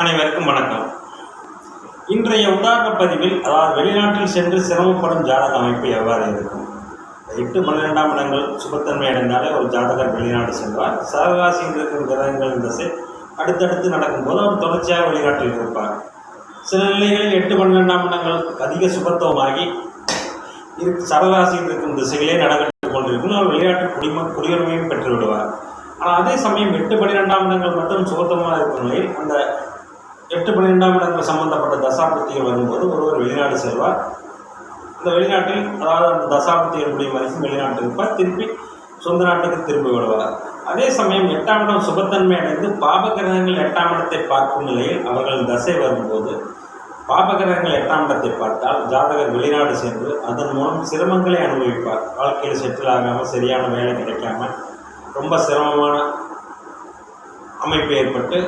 அனைவருக்கும் வணக்கம். இன்றைய உதாரண பதிவில் அதாவது வெளிநாட்டில் சென்று சிரமப்படும் ஜாதக அமைப்பு எவ்வாறு இருக்கும்? எட்டு பன்னிரெண்டாம் இடங்கள் சுபத்தன்மை அடைந்தாலே ஒரு ஜாதகர் வெளிநாடு சென்றார் சரகாசியில் இருக்கும் கிரகங்களின் திசை அடுத்தடுத்து நடக்கும்போது அவர் தொடர்ச்சியாக வெளிநாட்டில் இருப்பார். சில நிலைகளில் எட்டு பன்னிரெண்டாம் இடங்கள் அதிக சுபத்துவமாகி இருக்கு சரராசியில் இருக்கும் திசைகளே நடந்து கொண்டிருக்கும் அவர் விளையாட்டு குடிம குடியுரிமையும் பெற்று விடுவார் ஆனால் அதே சமயம் எட்டு பன்னிரெண்டாம் இடங்கள் மட்டும் சுபத்தமாக இருக்கும் நிலையில் அந்த எட்டு பன்னிரெண்டாம் இடங்கள் சம்பந்தப்பட்ட தசாபுத்திகள் வரும்போது ஒருவர் வெளிநாடு செல்வார். அந்த வெளிநாட்டில் அதாவது அந்த தசாபுத்திகள் முடியும் வரைக்கும் வெளிநாட்டில் இருப்பார் திருப்பி சொந்த நாட்டுக்கு திரும்பி விடுவார் அதே சமயம் எட்டாம் இடம் சுபத்தன்மை அடைந்து பாபகிரகங்கள் எட்டாம் இடத்தை பார்க்கும் நிலையில் அவர்கள் தசை வரும்போது பாபகிரகங்கள் எட்டாம் இடத்தை பார்த்தால் ஜாதகர் வெளிநாடு சென்று அதன் மூலம் சிரமங்களை அனுபவிப்பார். வாழ்க்கையில் செட்டில் ஆகாமல் சரியான வேலை கிடைக்காம ரொம்ப சிரமமான அமைப்பு ஏற்பட்டு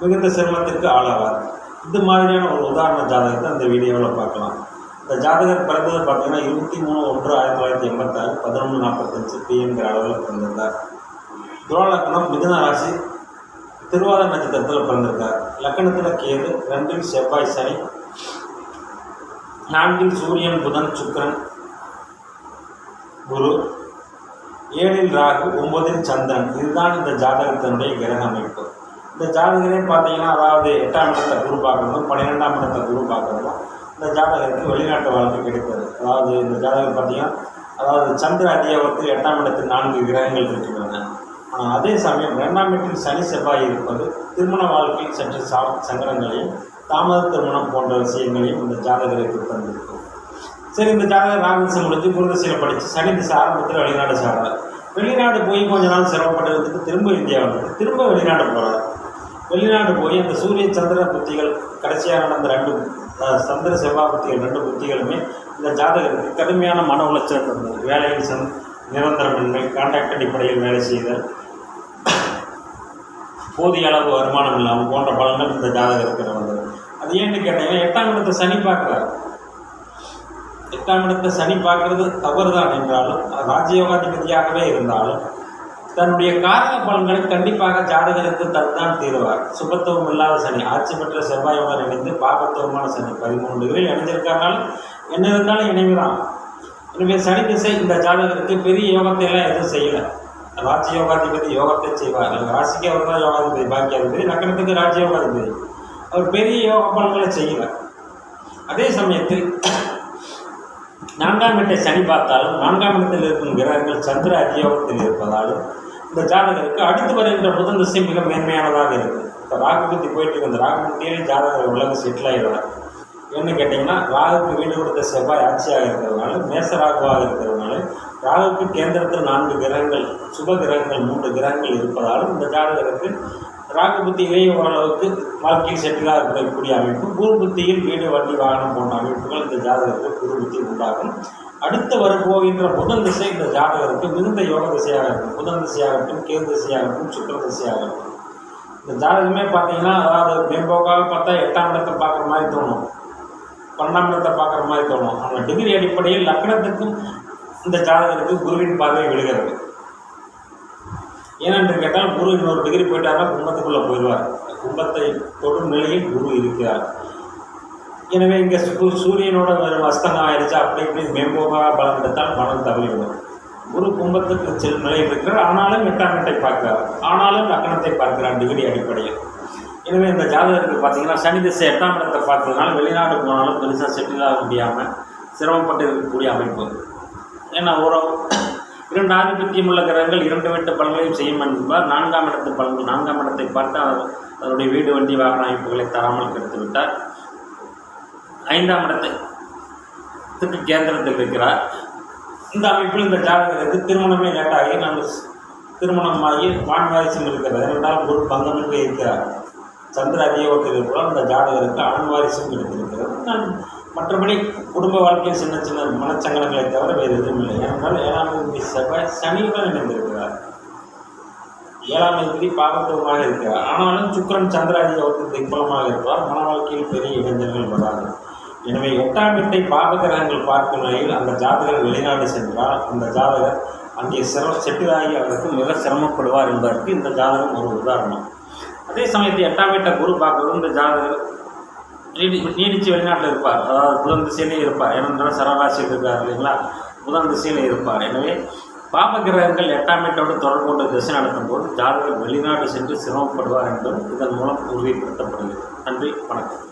மிகுந்த சிரமத்திற்கு ஆளாவார். இது மாதிரியான ஒரு உதாரண ஜாதகத்தை அந்த வீடியோவில் பார்க்கலாம். இந்த ஜாதகர் பிறந்தது பார்த்தீங்கன்னா இருபத்தி மூணு ஒன்று ஆயிரத்தி தொள்ளாயிரத்தி எண்பத்தாறு பதினொன்று நாற்பத்தஞ்சு பிஎம்கிற அளவில் பிறந்திருந்தார். துரோலக்கணம் மிதுன ராசி திருவாத நட்சத்திரத்தில் பிறந்திருக்கார். லக்கணத்தில் கேது ரெண்டில் செவ்வாய் சனி நான்கில் சூரியன் புதன் சுக்கரன் குரு ஏழில் ராகு ஒன்பதில் சந்திரன். இதுதான் இந்த ஜாதகத்தினுடைய கிரக அமைப்பு. இந்த ஜாதகரே பார்த்தீங்கன்னா அதாவது எட்டாம் இடத்தை குரு பார்க்குறதும் பன்னிரெண்டாம் இடத்தை குரு பார்க்குறதும் இந்த ஜாதகருக்கு வெளிநாட்டு வாழ்க்கை கிடைப்பது அதாவது இந்த ஜாதகம் பார்த்தீங்கன்னா அதாவது சந்திர அதிகாரத்தில் எட்டாம் இடத்தில் நான்கு கிரகங்கள் இருக்கின்றன. ஆனால் அதே சமயம் இரண்டாம் இடத்தில் சனி செவ்வாய் இருப்பது திருமண வாழ்க்கையில் சற்று சா சங்கடங்களையும் தாமத திருமணம் போன்ற விஷயங்களையும் இந்த ஜாதகருக்கு தந்திருக்கும். சரி இந்த ஜாதகர் ராகதிசை முடிஞ்சு குருதசையில் படித்து சனி திசை ஆரம்பத்தில் வெளிநாடு சாடுறார் வெளிநாடு போய் கொஞ்ச நாள் சிரமப்பட்டதுக்கு திரும்ப இந்தியா வந்து திரும்ப வெளிநாடு போகிறார் வெளிநாடு போய் அந்த சூரிய சந்திர புத்திகள் கடைசியாக நடந்த ரெண்டு சந்திர செவ்வாய் புத்திகள் ரெண்டு புத்திகளுமே இந்த ஜாதகருக்கு கடுமையான மன உளைச்சல் இருந்தது. வேலையில் சந் நிரந்தரமின்மை கான்ட்ராக்ட் அடிப்படையில் வேலை செய்தல் போதிய அளவு வருமானம் இல்லாமல் போன்ற பலன்கள் இந்த ஜாதகருக்கு நடந்தது அது ஏன்னு கேட்டீங்கன்னா எட்டாம் இடத்தை சனி பார்க்குறாரு. எட்டாம் இடத்தை சனி பார்க்கறது தவறுதான் என்றாலும் ராஜயோகாதிபதியாகவே இருந்தாலும் தன்னுடைய காரண பலன்களை கண்டிப்பாக ஜாதகருக்கு தந்தான் தீருவார். சுபத்துவம் இல்லாத சனி ஆட்சி பெற்ற செவ்வாயுடன் இணைந்து பாபத்துவமான சனி பதிமூணு டிகிரியில் இணைஞ்சிருக்கனால என்ன இருந்தாலும் இணைவுதான் எனவே சனி திசை இந்த ஜாதகருக்கு பெரிய யோகத்தை எல்லாம் எதுவும் செய்யலை. ராஜயோகாதிபதி யோகத்தை செய்வார். ராசிக்கு அவர் தான் யோகாதிபதி பாக்கியாதிபதி நகரத்துக்கு ராஜயோகாதிபதி அவர் பெரிய யோக பலன்களை செய்யலை அதே சமயத்தில் நான்காம் இடத்தை சனி பார்த்தாலும் நான்காம் இடத்தில் இருக்கும் கிரகங்கள் சந்திர அதியோகத்தில் இருப்பதாலும் இந்த ஜாதகருக்கு அடுத்து வருகின்ற புதன் திசை மிக மேன்மையானதாக இருக்குது இப்போ ராகுபுத்தி போயிட்டு இருக்கு. இந்த ராகுபுத்தியிலே ஜாதகர் உலக செட்டில் ஆகிடுவார் என்ன கேட்டிங்கன்னா ராகுக்கு வீடு கொடுத்த செவ்வாய் ஆட்சியாக இருக்கிறதுனால மேச ராகுவாக இருக்கிறதுனால ராகுக்கு கேந்திரத்தில் நான்கு கிரகங்கள் சுப கிரகங்கள் மூன்று கிரகங்கள் இருப்பதாலும் இந்த ஜாதகருக்கு ராகு புத்தியிலே ஓரளவுக்கு வாழ்க்கையில் செட்டிலாக இருக்கக்கூடிய அமைப்பு குரு புத்தியில் வீடு வண்டி வாகனம் போன்ற அமைப்புகள் இந்த ஜாதகத்தில் குரு புத்தி உண்டாகும். அடுத்து வரப்போகின்ற புதன் திசை இந்த ஜாதகருக்கு மிகுந்த யோக திசையாக இருக்கும். புதன் திசையாகட்டும் கேது திசையாகட்டும் சுக்கர திசையாகட்டும். இந்த ஜாதகமே பார்த்தீங்கன்னா அதாவது மேம்போக்காக பார்த்தா எட்டாம் இடத்தை பார்க்குற மாதிரி தோணும். பன்னெண்டாம் இடத்தை பார்க்குற மாதிரி தோணும். ஆனால் டிகிரி அடிப்படையில் லக்னத்துக்கும் இந்த ஜாதகருக்கு குருவின் பார்வை விழுகிறது. ஏனென்று கேட்டால் குரு இன்னொரு டிகிரி போயிட்டாருன்னா கும்பத்துக்குள்ளே போயிடுவார். கும்பத்தை தொடும் நிலையில் குரு இருக்கிறார். எனவே இங்கே சூரியனோட ஒரு அஸ்தங்கம் ஆயிடுச்சு அப்படி இப்படி மேம்போகாக பலம் எடுத்தால் மனம் தவறிவிடும். குரு கும்பத்துக்கு செல் நிலையில் இருக்கிறார். ஆனாலும் எட்டாம் இடத்தை பார்க்கிறார். ஆனாலும் லக்னத்தை பார்க்கிறார் டிகிரி அடிப்படையில். எனவே இந்த ஜாதகத்துக்கு பார்த்தீங்கன்னா சனி திசை எட்டாம் இடத்தை பார்த்ததுனால வெளிநாடு போனாலும் பெருசாக செட்டில் ஆக முடியாமல் சிரமப்பட்டு இருக்கக்கூடிய அமைப்பு. ஏன்னா ஒரு இரண்டு ஆதிபத்தியம் உள்ள கிரகங்கள் இரண்டு வீட்டு பலன்களையும் செய்யும் என்பார் நான்காம் இடத்து பலன்கள் நான்காம் இடத்தை பார்த்து அவர் அவருடைய வீடு வண்டி வாகன அமைப்புகளை தராமல் கெடுத்து விட்டார். ஐந்தாம் இடத்துக்கு கேந்திரத்தில் இருக்கிறார் இந்த அமைப்பில் இந்த ஜாதகருக்கு திருமணமே லேட்டாகி நாங்கள் திருமணமாகி வான்வாரிசம் இருக்கிறது. இரண்டால் குரு பங்கமின்றி இருக்கிறார். சந்திர அதியோகத்தில் இருக்கிறார். இந்த ஜாதகருக்கு ஆண் வாரிசும் நான் மற்றபடி குடும்ப வாழ்க்கையில் சின்ன சின்ன மனச்சங்கடங்களை தவிர வேறு எதுவும் இல்லை. ஏனென்றால் ஏழாம் தேதி செவ்வாய் சனியுடன் இணைந்திருக்கிறார். ஏழாம் தேதி பாகத்துவமாக இருக்கிறார். ஆனாலும் சுக்கரன் சந்திராதி அதியோகத்தில் திக்பலமாக இருப்பார். மன வாழ்க்கையில் பெரிய இளைஞர்கள் வராது. எனவே எட்டாம் வீட்டை பாபகிரகங்கள் பார்க்கும் நிலையில் அந்த ஜாதகர் வெளிநாடு சென்றால் அந்த ஜாதகர் அங்கே சிரம செட்டிலாகி அவருக்கு மிக சிரமப்படுவார் என்பதற்கு இந்த ஜாதகம் ஒரு உதாரணம். அதே சமயத்தில் எட்டாம் வீட்டை குரு பார்க்குறது இந்த ஜாதகர் நீடி நீடிச்சு வெளிநாட்டில் இருப்பார். அதாவது புதன் திசையிலே இருப்பார். ஏனென்றால் சரராசியில் இருக்கார் இல்லைங்களா? புதன் திசையில் இருப்பார். எனவே பாப கிரகங்கள் எட்டாம் வீட்டோடு தொடர்பு கொண்டு திசை நடத்தும் போது ஜாதகர் வெளிநாடு சென்று சிரமப்படுவார் என்பது இதன் மூலம் உறுதிப்படுத்தப்படுகிறது. நன்றி வணக்கம்.